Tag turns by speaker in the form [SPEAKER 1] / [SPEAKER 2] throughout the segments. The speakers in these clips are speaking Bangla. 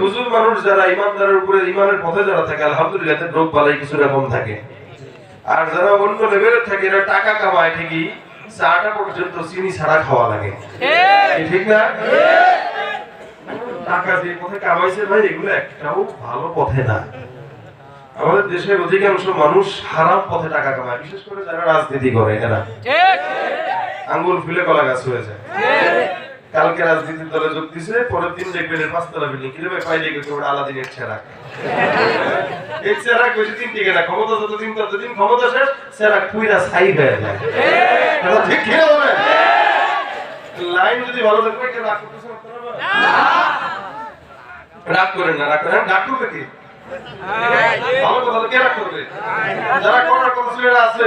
[SPEAKER 1] হুজুর মানুষ যারা ইমানদারের উপরে ইমানের পথে যারা থাকে আলহামদুলিল্লাহ রোগ বালাই কিছুটা কম থাকে। আর যারা অন্য থাকে এরা টাকা কামায় ঠিকই চাটা পর্যন্ত চিনি ছাড়া খাওয়া লাগে। ঠিক। না? টাকা যে পথে কামাইছে ভাই এগুলো একটাও ভালো পথে না। আমাদের দেশের অধিকাংশ মানুষ হারাম পথে টাকা কামায় বিশেষ করে যারা রাজনীতি করে এরা। আঙ্গুল ফুলে কলা গাছ হয়ে যায়। কালকে রাজনীতির দলে যোগ দিছে, পরের দিন দেখবেন পাঁচতলা বিল্ডিং কীভাবে পাইলে গেছে, ওটা আলাদিনের ছেড়াক এই ছেড়াক বেশি দিন টিকে না, ক্ষমতা যতদিন ততদিন ক্ষমতা শেষ ছেড়াক পুইরা ছাই হয়ে যায়। ঠিক কিনা বলেন লাইন যদি ভালো থাকবে কেউ রাগ করতেছে রাগ করেন না, রাগ করেন। রাগ করবে কি? ভালো কথা কে রাগ করবে? যারা করার কথা আছে।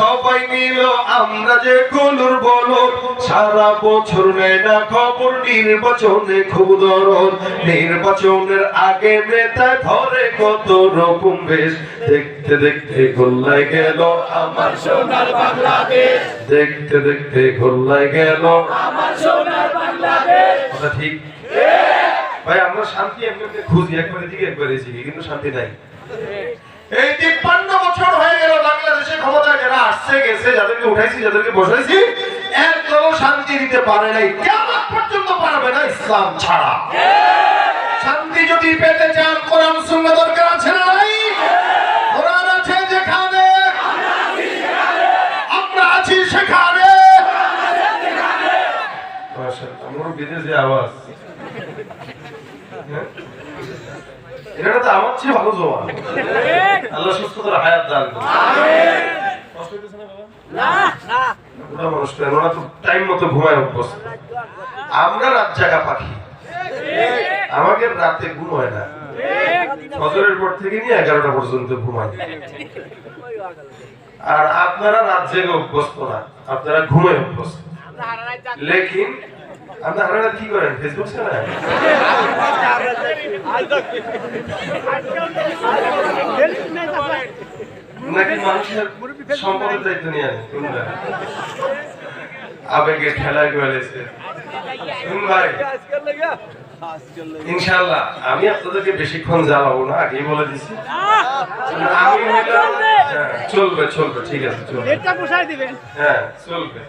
[SPEAKER 1] সবাই নিল আমরা যে কলুর বলো। সারা বছর নেয় না খবর, নির্বাচনে খুব দরদ। নির্বাচনের আগে নেতা ধরে কত রকম বেশ। দেখতে দেখতে গোল্লায় গেল আমার সোনার বাংলাদেশ। দেখতে দেখতে গোল্লায় গেল
[SPEAKER 2] আমার সোনার বাংলাদেশ।
[SPEAKER 1] ঠিক? ভাই, আমরা শান্তি এমনি খুঁজি, একবারে দিকে একবারে এসেছি, কিন্তু শান্তি নাই। এই তিপ্পান্ন বছর হয়ে গেল বাংলাদেশে ক্ষমতায় যারা আসছে গেছে যাদেরকে উঠাইছি যাদেরকে বসাইছি একদমও শান্তি দিতে পারে নাই। কেমন পর্যন্ত পারবে না ইসলাম ছাড়া। শান্তি যদি পেতে চান কোরআন সুন্নাহ দরকার আছে না নাই? কোরআন আছে যেখানে। আমরা আছি সেখানে। আমার বিদেশে আওয়াজ। হ্যাঁ? এটা তো আমার চেয়ে ভালো জমা আল্লাহ সুস্থতার হায়াত দান করুন। বুড়া ওরা তো টাইম মতো ঘুমায় অভ্যস্ত। আমরা রাত জাগা পাখি। আমাদের রাতে ঘুম না। ফজরের পর থেকে নিয়ে এগারোটা পর্যন্ত ঘুমাই। আর আপনারা রাত জেগে অভ্যস্ত না, আপনারা ঘুমে অভ্যস্ত। লেকিন, আপনি আপনারা কি করেন? ফেসবুক চালায়? নাকি মানুষের সম্পদের দায়িত্ব নিয়ে কোনটা আবেগে খেলায় গেলেছে ভাই ইনশাআল্লাহ আমি আপনাদেরকে বেশিক্ষণ জ্বালাবো না আগেই বলে দিছি। আমি হ্যাঁ, চলবে চলবে ঠিক আছে চলবে। হ্যাঁ চলবে।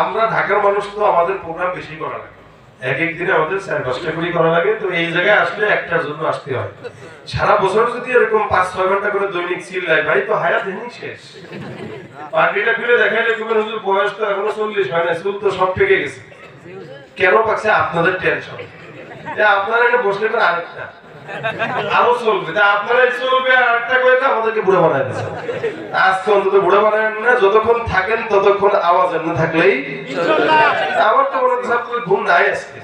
[SPEAKER 1] আমরা ঢাকার মানুষ তো আমাদের প্রোগ্রাম বেশি করা লাগে। এক এক দিনে আমাদের চার পাঁচটা কুড়ি করা লাগে, তো এই জায়গায় আসলে একটার জন্য আসতে হয়। সারা বছর যদি এরকম পাঁচ, ছয় ঘণ্টা করে দৈনিক সিল লাগে ভাই, তো হায়াত শেষ। পার্টিটা খুলে দেখাইলে তুমি হুজুর, বয়স তো এখনও চল্লিশ হয় না চুল তো সব পেকে গেছে। কেন পাচ্ছে আপনাদের টেনশন আপনারা এটা বসলে আরেকটা আরও চলবে। তা আপনারা চলবে আর একটা আমাদেরকে বুড়ো বানায় আজকে অন্তত বুড়ো বানায় না, যতক্ষণ থাকেন ততক্ষণ আওয়াজ থাকলেই আমার তো মনে হচ্ছে আপনাদের ঘুম নাই আজকে।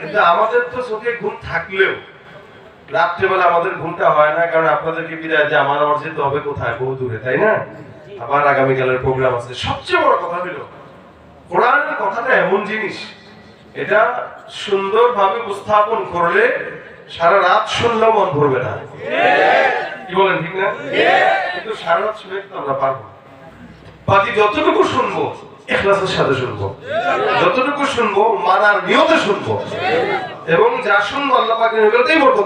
[SPEAKER 1] কিন্তু আমাদের তো চোখে ঘুম থাকলেও রাত্রেবেলা আমাদের ঘুমটা হয় না, কারণ আপনাদেরকে বিদায় যে আমার আবার যেতে হবে কোথায়? বহু দূরে, তাই না? আবার আগামীকালের প্রোগ্রাম আছে। সবচেয়ে বড় কথা হলো, কোরআনের কথাটা এমন জিনিস এটা সুন্দরভাবে উপস্থাপন করলে সারা রাত শুনলেও মন ভরবে না। কি বলেন, ঠিক না? কিন্তু সারা রাত শুনে তো আমরা পারব। বাকি যতটুকু শুনব এখলাসের সাথে শুনব। যতটুকু শুনব, মানার নিয়তে শুনব। এবং যা শুনব আল্লাহ পাকে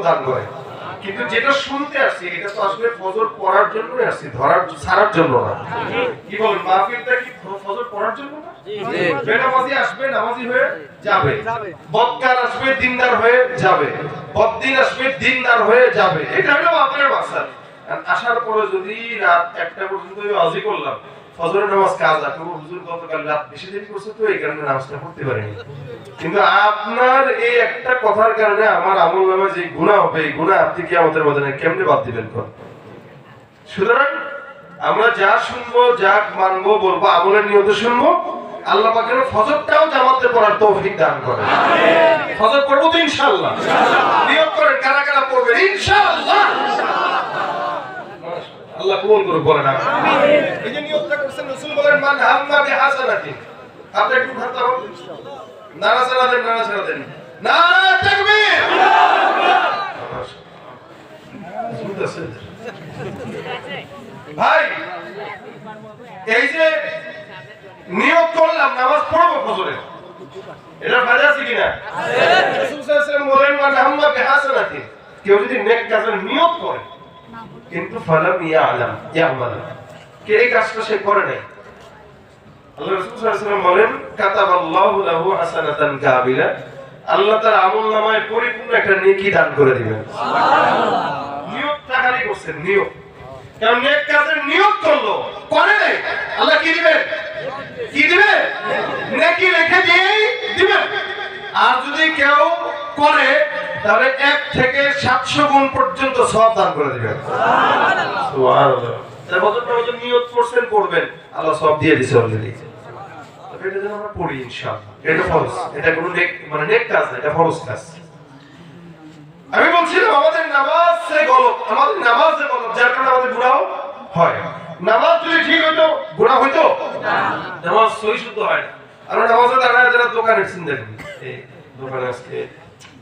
[SPEAKER 1] দান করে। কিন্তু যেটা শুনতে আসছি এটা তো আসলে ফজর পড়ার জন্যই আসছি ধরার ছাড়ার জন্য না। কি বল মাহফিলটা কি ফজর পড়ার জন্য না? বেনামাজি আসবে নামাজি হয়ে যাবে। বদকার আসবে দিনদার হয়ে যাবে। বদ্দিন আসবে দিনদার হয়ে যাবে। এটা হলো আপনার আসার পরে যদি রাত একটা পর্যন্ত ওয়াজি করলাম, ফজরের নামাজ কাজা করব, হুজুর গতকাল রাত বেশি দেরি করছে তো এই কারণে নামাজটা পড়তে পারিনি। কিন্তু আপনার এই একটা কথার কারণে আমার আমল নামে যে গুণা হবে, এই গুণা আপনি কি আমাদের মধ্যে কেমনে বাদ দিবেন সুতরাং আমরা যা শুনব, যা মানবো, বলব, আমলের নিয়ত শুনব, আল্লাহ পাকের ফজরটাও জামাতে পড়ার তৌফিক দান করে ফজর পড়ব তো ইনশাআল্লাহ। নিয়ত করেন, কারা কারা পড়বেন? ইনশাআল্লাহ। আল্লাহ কবুল করুক বলেন এই যে নিয়তটা করছেন রাসূল বলেন মান হাম্মা বিহাসানাতিন আপনি একটু ভাবতে হবে নারা ছাড়া দেন নারা ছাড়া দেন। নারা তাকবীর! ভাই এই যে নিয়োগ করলাম নামাজ পড়ব ফজরে। এটা ফায়দা আছে কিনা? রাসূল সাল্লাল্লাহু আলাইহি ওয়াসাল্লাম বলেন মান হাম্মা বিহাসানাতি। কেউ যদি নেক কাজের নিয়ত করে কিন্তু ফালাম ইয়ালাম ইয়ামাল। কে এই কাজটা সে করে নাই? আল্লাহ রাসূল সাল্লাল্লাহু আলাইহি বলেন কাতাবাল্লাহু লাহু হাসানাতান কাবিলা আল্লাহ তার আমল নামায় পরিপূর্ণ একটা নেকি দান করে দিবেন। নিয়ত টাকারি করছেন নিয়ত কারণ নেক কাজের নিয়ত করল করে নাই। আল্লাহ কি দিবেন? কি দিবেন? নেকি রেখে দিয়েই দিবেন। আর যদি কেউ করে তাহলে এক থেকে সাতশো গুণ পর্যন্ত সব দান করে দিবেন। বছরটা বছর নিয়ত করছেন করবেন। আল্লাহ সব দিয়ে দিছে অলরেডি এটা যেন আমরা পড়ি ইনশাআল্লাহ। এটা ফরজ। এটা কোনো নেক মানে নেক কাজ না এটা ফরজ কাজ। আমি বলছিলাম আমাদের নামাজ সে আমাদের নামাজ সে যার কারণে আমাদের গুনাহ হয়। নামাজ যদি ঠিক হইতো গুনাহ হইতো? নামাজ সহি শুদ্ধ হয় না। আমরা নামাজে দাঁড়ায় যারা দোকানের চিন্তা করি। দোকানে আজকে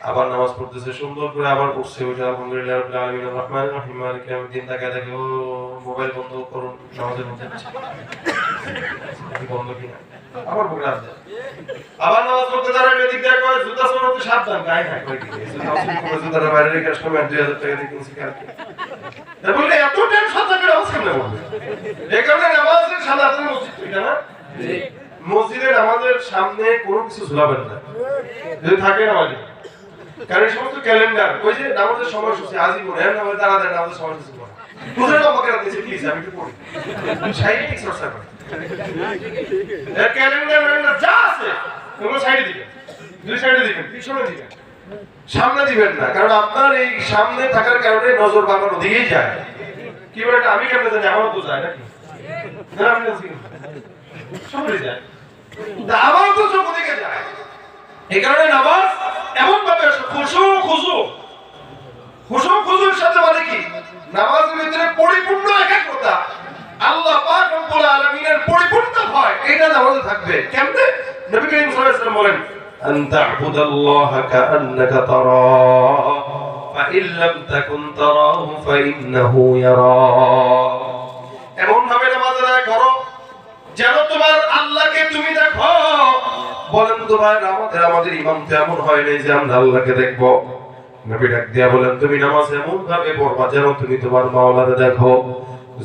[SPEAKER 1] আবার নামাজ পড়তেছে, সুন্দর করে আবার ওই যে আলহামদুলিল্লাহ রাব্বিল আলামিন আর রহিম, মালিক ইয়াউমিদ্দিন, তাকায় দেখে, ও, মোবাইল বন্ধ করুন, নামাজের মধ্যে বন্ধ কিনা? আবার নামাজ পড়তে না মসজিদের আমাদের সামনে কোনো কিছু ঝুলাবেন না। যদি থাকে নামাজে। কারণ সমস্ত ক্যালেন্ডার, ওই যে নামাজের সময়সূচি মনে হয় নামাজ দাঁড়া দেয় নামাজের সময়সূচি মনে বুঝলেন আমাকে রাখতেছে প্লিজ আমি একটু পড়ি। শারীরিক চর্চা করি ক্যালেন্ডার ম্যালেন্ডার যা আছে ওগুলো সাইডে দিবেন। দুই সাইডে দিবেন, পিছনে দিবেন। সামনে দিবেন না, কারণ আপনার এই সামনে থাকার কারণে নজর বাঁকানো দিয়েই যায়। কি বলে আমি কেমনে জানি? আমার তো যায় নাকি? না, আমি। সবারই যায়। তা আমারও তো চোখ দিকে যায় এই কারণে নামাজ এমন ভাবে আসে খুশু খুশু খুশু খুশুর সাথে মানে কি নামাজের ভিতরে পরিপূর্ণ একাগ্রতা আল্লাহ পাক রব্বুল আলামিনের পরিপূর্ণ ভয় এটা নামাজে থাকবে কেমনে নবী করিম সাল্লাল্লাহু আলাইহি ওয়াসাল্লাম বলেন আন তা'বুদাল্লাহা কাআন্নাকা তারাহু فإن لم تكن تراه فإنه يراك যেন তোমার আল্লাহকে তুমি দেখো। বলেন তো ভাই আমাদের আমাদের ইমাম তো এমন হয় নাই যে আমরা আল্লাহকে দেখব। নবী ডাক দিয়া বলেন তুমি নামাজ এমন ভাবে পড়বা যেন তুমি তোমার মাওলাকে দেখো।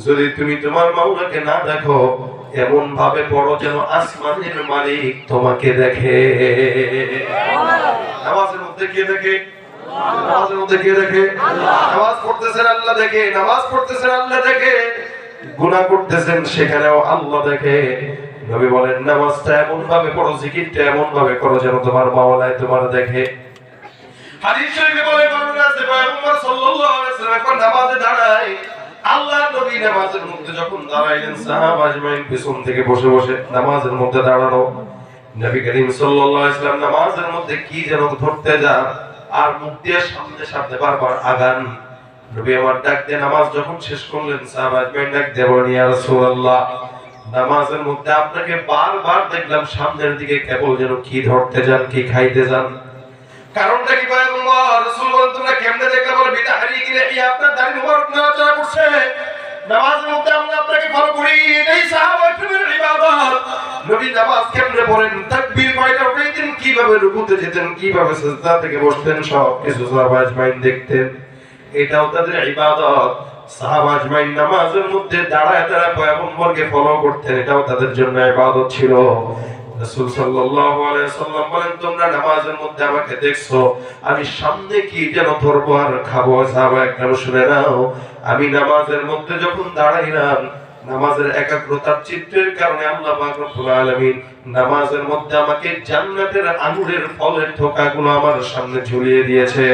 [SPEAKER 1] যদি তুমি তোমার মাওলাকে না দেখো এমন ভাবে পড়ো যেন আসমানের মালিক তোমাকে দেখে। নামাজের মধ্যে কে দেখে? নামাজের মধ্যে কে দেখে? নামাজ পড়তেছেন আল্লাহ দেখে নামাজ পড়তেছেন আল্লাহ দেখে। গুনাহ করতেছেন, সেখানেও আল্লাহ দেখে। নবী বলেন, নামাজটা এমন ভাবে পড়ো, জিকিরটা এমন ভাবে করো যেন তোমার মাওলায় তোমার দেখে। হাদিস শরীফে বলে, বর্ণনা আছে পয়গম্বর সাল্লাল্লাহু আলাইহি ওয়াসাল্লাম যখন নামাজে দাঁড়ায়। আল্লাহ নবী নামাজের মধ্যে যখন দাঁড়াইলেন, সাহাবা আজমাইন পিছন থেকে বসে বসে নামাজের মধ্যে দাঁড়ানো। নবী করিম সাল্লাল্লাহু আলাইহি ওয়াসাল্লাম নামাজের মধ্যে কি যেন ধরতে যান, আর দিয়ে সামনে সামনে বারবার আগান। আমার ডাক দিয়ে নামাজ যখন শেষ করলেন ডাক নামাজের মধ্যে আপনাকে বারবার দেখলাম, সামনের দিকে কেবল যেন কি ধরতে যান, কি খাইতে যান। কারণটা কি আপনার আমরা আপনাকে নবী নামাজ পড়েন? কয়টা কীভাবে রুকুতে যেতেন? কীভাবে বসতেন? সব কিছু দেখতেন। এটাও তাদের ইবাদত। নামাজের মধ্যে দাঁড়ায় দাঁড়ায় পয়গম্বরকে ফলো করতেন, এটাও তাদের জন্য ইবাদত ছিল। রাসূল সাল্লাল্লাহু আলাইহি সাল্লাম বলেন, তোমরা নামাজের মধ্যে আমাকে দেখছ, আমি সামনে কি যেন ধরবো আর খাব? সাহাবা একদম শুনে, নাও, আমি নামাজের মধ্যে যখন দাঁড়াইলাম, নামাজের একাগ্রতার চিত্রের কারণে আল্লাহ পাক রব্বুল আলামিন নামাজের মধ্যে আমাকে জান্নাতের আঙুরের ফলের থোকাগুলো আমার সামনে ঝুলিয়ে দিয়েছে।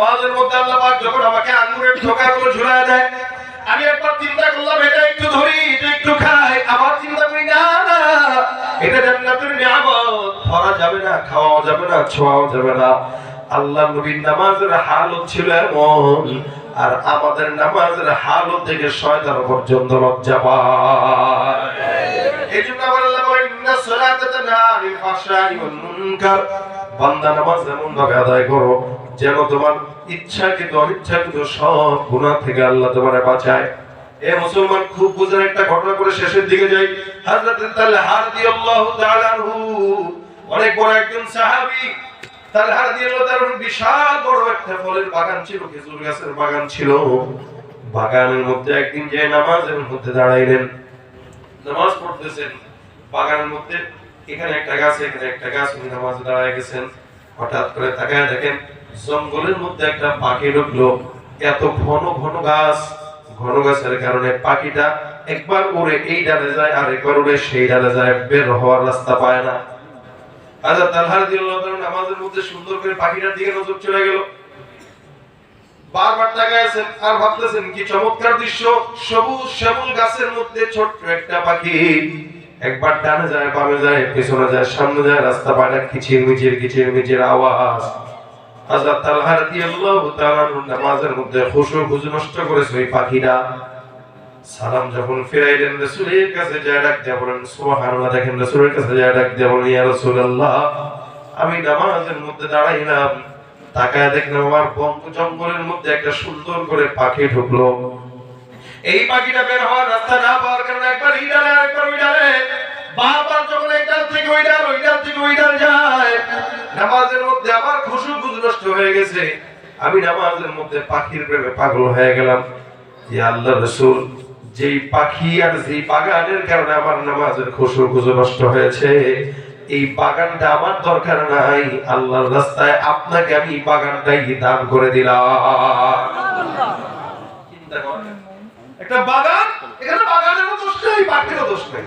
[SPEAKER 1] নামাজের মধ্যে আল্লাহ পাক যখন আমাকে আঙ্গুরের ঠোকাগুলো ঝুলায় দেয়, আমি একবার চিন্তা করলাম, এটা একটু ধরি, এটা একটু খাই। আবার চিন্তা করি, না না, এটা জান্নাতের নিয়ামত। ধরা যাবে না, খাওয়াও যাবে না, ছোঁয়াও যাবে না। আল্লাহ নবীর নামাজের হালত ছিল এমন, আর আমাদের নামাজের হালত থেকে শয়তান পর্যন্ত লজ্জা পায়। এই জন্য আমার আল্লাহ বলেন, ইন্না সলাতা তানহা আনিল ফাহশাই ওয়াল মুনকার। বান্দা নামাজ এমন ভাবে আদায় করো যেন তোমার ইচ্ছাকৃত, অনিচ্ছাকৃত সব গুনাহ থেকে আল্লাহ তোমারে বাঁচায়। এ মুসলমান, খুব বুঝার একটা ঘটনা করে শেষের দিকে যাই। অনেক বড় একজন ফলের বাগান ছিল, খেজুর গাছের বাগান ছিল। বাগানের মধ্যে একদিন যে দাঁড়াইলেন, নামাজ পড়তেছেন, বাগানের মধ্যে এখানে একটা গাছ, এখানে একটা গাছ গেছেন। হঠাৎ করে তাকায় দেখেন জঙ্গলের মধ্যে একটা পাখি ঢুকলো। এত ঘন ঘন গাছ। ঘন গাছের কারণে পাখিটা একবার উড়ে এই ডালে যায়, আর একবার উড়ে সেই ডালে যায়, বের হওয়ার রাস্তা পায় না। আচ্ছা তালহার দিল নামাজের মধ্যে সুন্দর করে পাখিটার দিকে নজর চলে গেল। বারবার তাকায় আছেন আর ভাবতেছেন, কি চমৎকার দৃশ্য। সবুজ শ্যামল গাছের মধ্যে ছোট্ট একটা পাখি। একবার ডানে যায়, বামে যায়, পেছনে যায়, সামনে যায়, রাস্তা পায় না কিচির মিচির কিচির মিচির আওয়াজ। হযরত তালহা রাদিয়াল্লাহু তাআলা নামাজের মধ্যে খুশু নষ্ট করেছে ওই পাখিটা। সালাম যখন ফিরাইলেন, রাসূলের কাছে ডাক দিয়ে বলেন, সুবহানাল্লাহ, দেখেন রাসূলের কাছে ডাক দিয়ে বলেন, ইয়া রাসূলুল্লাহ, আমি নামাজের মধ্যে দাঁড়াইলাম। তাকায় দেখলাম আমার জঙ্গলের মধ্যে একটা সুন্দর করে পাখি ঢুকলো। এই পাখিটা বের হওয়ার রাস্তা না পাওয়ার কারণে একবার এই ডালে আরেকবার ওই ডালে বারবার যখন এই থেকে ওই ডাল ওই ডাল থেকে ওই ডাল যায় নামাজের মধ্যে আমার খুশু নষ্ট হয়ে গেছে। আমি নামাজের মধ্যে পাখির প্রেমে পাগল হয়ে গেলাম। ইয়া আল্লাহ রসুল যেই পাখি আর যেই বাগানের কারণে আমার নামাজের খুশু খুশু নষ্ট হয়েছে এই বাগানটা আমার দরকার নাই। আল্লাহর রাস্তায় আপনাকে আমি বাগানটাই দান করে দিলাম। একটা বাগান এখানে বাগানের দোষ নেই পাখিরও দোষ নেই।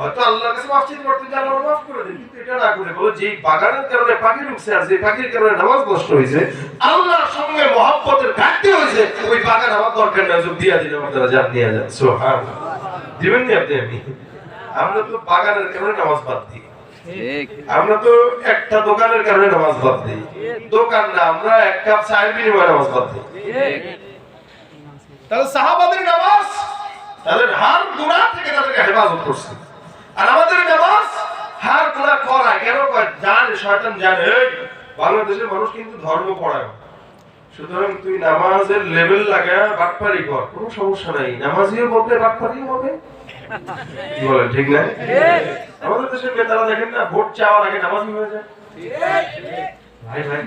[SPEAKER 1] হয়তো আল্লাহর কাছে মাফ চাইতে পারতেন যে আল্লাহ মাফ করে দিন কিন্তু এটা না করে বলো যে বাগানের কারণে পাখি ঢুকছে আর যে পাখির কারণে নামাজ নষ্ট হয়েছে আল্লাহর সঙ্গে মহব্বতের ঘাটতি হয়েছে ওই বাগান আমার দরকার না যোগ দিয়া দিলে আমার দ্বারা যান নিয়ে যান সোহান দিবেন নি আপনি? আমি? আমরা তো বাগানের কারণে নামাজ বাদ দিই। আমরা তো একটা দোকানের কারণে নামাজ বাদ দিই। দোকান না আমরা এক কাপ চায়ের বিনিময়ে নামাজ বাদ দিই। তাহলে সাহাবাদের নামাজ তাদের হার গুণা থেকে তাদেরকে হেফাজত করছে। আর আমাদের নামাজ হার গুণা করায় কেন জানে, শয়তান জানে বাংলাদেশের মানুষ কিন্তু ধর্ম পড়ায়। সুতরাং তুই নামাজের লেভেল লাগায় বাটপারি কর, কোনো সমস্যা নাই। নামাজিও বলবে, বাটপারিও হবে। ঠিক না? আমাদের দেশের দেখেন না, ভোট চাওয়ার আগে নামাজি হয়ে যায়। ভাই ভাই,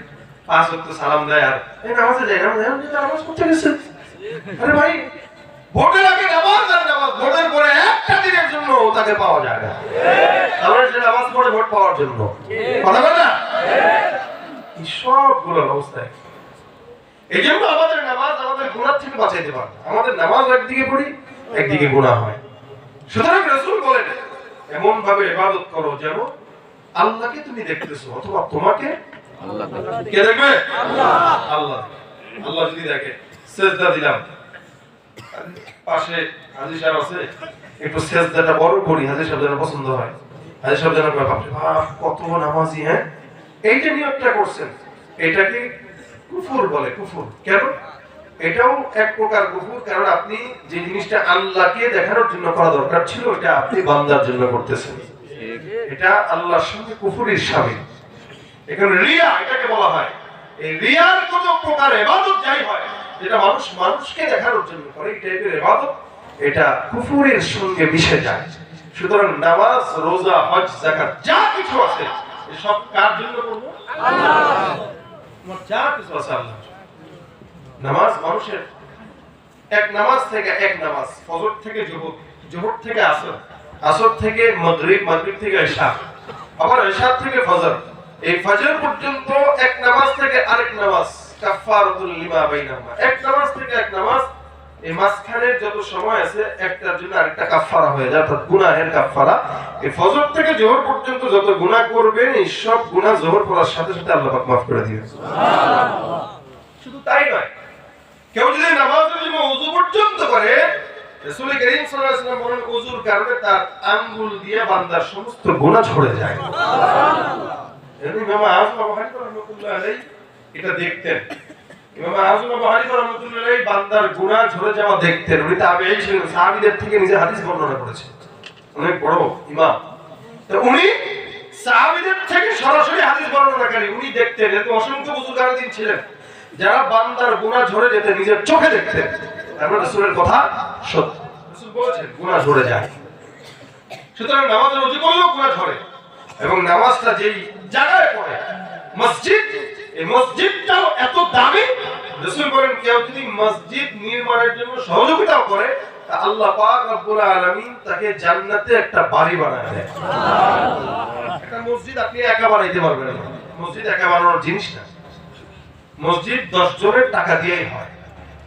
[SPEAKER 1] পাঁচ সালাম দেয় আর, এই নামাজে যায়, নামাজ নামাজ করতে গেছে। আরে ভাই ভোটের আগে নামাজ আর নামাজ ভোটের পরে একটা দিনের জন্য তাকে পাওয়া যায় না। তাহলে সে নামাজ পড়ে ভোট পাওয়ার জন্য। কথা না? এই এই জন্য আমাদের নামাজ আমাদের গুণার থেকে বাঁচাইতে পারে আমাদের নামাজ একদিকে পড়ি একদিকে গুণা হয়। সুতরাং রাসূল বলেন এমন ভাবে ইবাদত করো যেন আল্লাহকে তুমি দেখতেছো অথবা তোমাকে কে দেখবে? আল্লাহ আল্লাহ। আল্লাহ যদি দেখে সেজদা দিলাম। পাশে হাজির সাহেব আছে, একটু সেজদাটা বড় করি হাজির সাহেব যেন পছন্দ হয়। হাজির সাহেব যেন কত নামাজি হ্যাঁ? এই যে নিয়তটা করছেন এটাকে কুফুর বলে, কুফুর। কেন? এটাও এক প্রকার কুফুর, কারণ আপনি যে জিনিসটা আল্লাহকে দেখানোর জন্য করা দরকার ছিল এটা আপনি বান্দার জন্য করতেছেন। এটা আল্লাহর সঙ্গে কুফুরির স্বামী এখানে রিয়া, এটাকে বলা হয়। এই রিয়ার কোন প্রকার এবাদত যাই হয় যেটা মানুষ, মানুষকে দেখানোর জন্য করে, এই টাইপের এবাদত এটা কুফুরের সঙ্গে মিশে যায়। সুতরাং নামাজ, রোজা, হজ, যাকাত, যা কিছু আছে সব কার জন্য করব? যা কিছু আছে আল্লাহ নামাজ মানুষের, এক নামাজ থেকে এক নামাজ, ফজর থেকে থেকে আসর আসর থেকে থেকে আবার থেকে ফজর। এই ফজর পর্যন্ত এক নামাজ থেকে আরেক নামাজ কাফারাতুল লিমা বাইনাহুমা। এক নামাজ থেকে এক নামাজ এই মাঝখানের যত সময় আছে একটার জন্য আরেকটা কাফারা হয়ে যায় অর্থাৎ গুনাহের কাফারা। এই ফজর থেকে জোহর পর্যন্ত যত গুনাহ করবেন এই সব গুনাহ জোহর পড়ার সাথে সাথে আল্লাহ পাক মাফ করে দিবেন। শুধু তাই নয় কেউ যদি নামাজের জন্য ওযু পর্যন্ত করে রাসূল করিম সাল্লাল্লাহু আলাইহি ওয়াসাল্লাম বলেন ওযুর কারণে তার আঙ্গুল দিয়ে বান্দার সমস্ত গুনাহ ঝরে যায়। সুবহানাল্লাহ। ইমাম আযম আবু হানিফা রাহমাতুল্লাহ আলাইহি এটা দেখতেন। উনি থেকে হাদিস বর্ণনা উনি দেখতেন অসংখ্য ছিলেন, যারা বান্দার গুনাহ ঝরে যেতে নিজের চোখে দেখতেন। তারপর রাসূলের কথা সত্য। বলেছেন, গুনাহ ঝরে যায়। সুতরাং নামাজের অজু করলেও ঝরে। এবং নামাজটা যেই জায়গায় পড়ে, মসজিদ এই মসজিদটাও এত দামি। রাসূল বলেন, কেউ যদি মসজিদ নির্মাণের জন্য সহযোগিতাও করে, তা আল্লাহ পাক রব্বুল আলামিন তাকে জান্নাতে একটা বাড়ি বানায় দেয় একটা মসজিদ আপনি একা বানাইতে পারবেন না। মসজিদ একা বানানোর জিনিস না। মসজিদ দশ জনের টাকা দিয়েই হয়।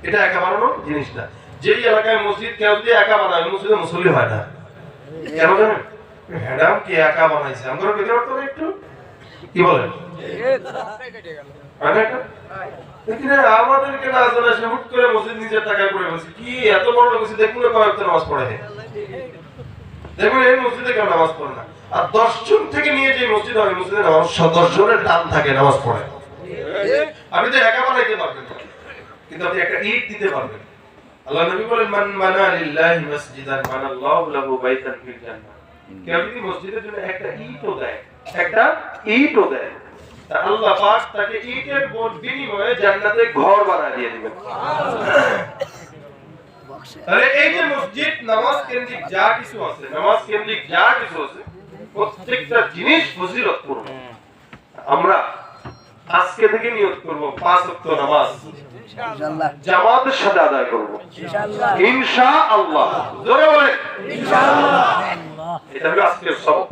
[SPEAKER 1] এটা একা বানানোর জিনিস না। যেই এলাকায় মসজিদ কেউ যদি একা বানায়, মসজিদে মুসল্লি হয় না। কেন জানেন? ম্যাডাম কি একা বানাইছে? আমরা পেতে পারতো একটু। কি বলেন আমাদেরকে না জানা সে হুট করে মসজিদ নিজের টাকায় পড়ে বলছে কি এত বড় লোক দেখুন কয়েকটা নামাজ পড়ে দেখুন এই মসজিদে কেউ নামাজ পড়ে না। আর দশ থেকে নিয়ে যে মসজিদ হয় মসজিদে নামাজ দশ টান থাকে নামাজ পড়ে। আপনি তো একা বানাইতে পারবেন কিন্তু আপনি একটা ইট দিতে পারবেন। আল্লাহ নবী বলেন মান মানা লিল্লাহি মাসজিদান মানাল্লাহু লাহু বাইতান ফিল জান্নাহ। কেউ যদি মসজিদের জন্য একটা ইটও দেয় একটা ইটও দেয়। আল্লাহ পাক তাকে ইটের বোন বিনিময়ে জান্নাতে ঘর বানায় দিয়ে দিবেন। তাহলে এই যে মসজিদ নামাজ কেন্দ্রিক যা কিছু আছে নামাজ কেন্দ্রিক যা কিছু আছে প্রত্যেকটা জিনিস ফজিলতপূর্ণ। আমরা আজকে থেকে নিয়ত করব পাঁচ ওয়াক্ত নামাজ। জামাতের সাথে আদায় করব। ইনশাআল্লাহ। জোরে বলেন।
[SPEAKER 3] ইনশাআল্লাহ।
[SPEAKER 1] এটা হলো আজকের সবক